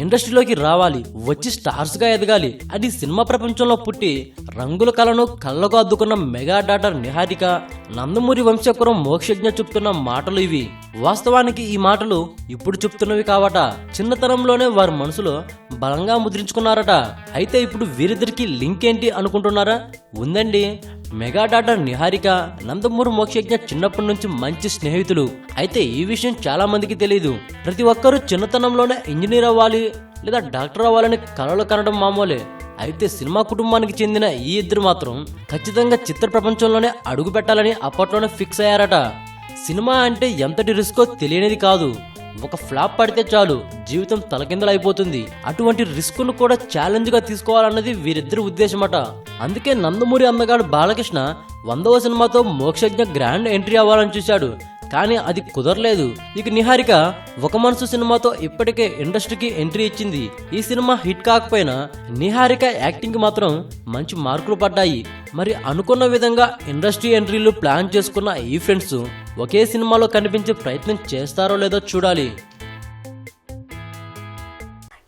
ఇండస్ట్రీలోకి రావాలి వచ్చి స్టార్స్గా ఎదగాలి అది సినిమా ప్రపంచంలో పుట్టి రంగుల కళను కళ్ళకు అద్దుకున్న మెగా డాటర్ నిహారిక నందమూరి వంశకురం మోక్షజ్ఞ చెప్తున్న మాటలు ఇవి. వాస్తవానికి ఈ మాటలు ఇప్పుడు చెప్తున్నవి కావట. చిన్నతనంలోనే వారి మనసులో బలంగా ముద్రించుకున్నారట. అయితే ఇప్పుడు వీరిద్దరికి లింక్ ఏంటి అనుకుంటున్నారా? ఉందండి. మెగా డాటర్ నిహారిక నందమూరి మోక్షజ్ఞ చిన్నప్పటి నుంచి మంచి స్నేహితులు. అయితే ఈ విషయం చాలా మందికి తెలియదు ప్రతి ఒక్కరూ చిన్నతనంలోనే ఇంజనీర్ అవ్వాలి లేదా డాక్టర్ అవ్వాలని కలలు కనడం మామూలే. అయితే సినిమా కుటుంబానికి చెందిన ఈ ఇద్దరు మాత్రం ఖచ్చితంగా చిత్ర ప్రపంచంలోనే అడుగు పెట్టాలని అప్పట్లోనే ఫిక్స్ అయ్యారట. సినిమా అంటే ఎంతటి రిస్కో తెలియనిది కాదు. ఒక ఫ్లాప్ పడితే చాలు. జీవితం తలకిందలైపోతుంది. అటువంటి రిస్క్ను కూడా ఛాలెంజ్గా తీసుకోవాలన్నది వీరిద్దరి ఉద్దేశమట. అందుకే నందమూరి అందగాడు బాలకృష్ణ వందవ సినిమాతో మోక్షజ్ఞ గ్రాండ్ ఎంట్రీ అవ్వాలని చూశాడు. కానీ అది కుదరలేదు. ఇక నిహారిక ఒక మనసు సినిమాతో ఇప్పటికే ఇండస్ట్రీకి ఎంట్రీ ఇచ్చింది. ఈ సినిమా హిట్ కాకపోయినా నిహారిక యాక్టింగ్ మాత్రం మంచి మార్కులు పడ్డాయి. మరి అనుకున్న విధంగా ఇండస్ట్రీ ఎంట్రీలు ప్లాన్ చేసుకున్న ఈ ఫ్రెండ్స్ ఒకే సినిమాలో కనిపించే ప్రయత్నం చేస్తారో లేదో చూడాలి.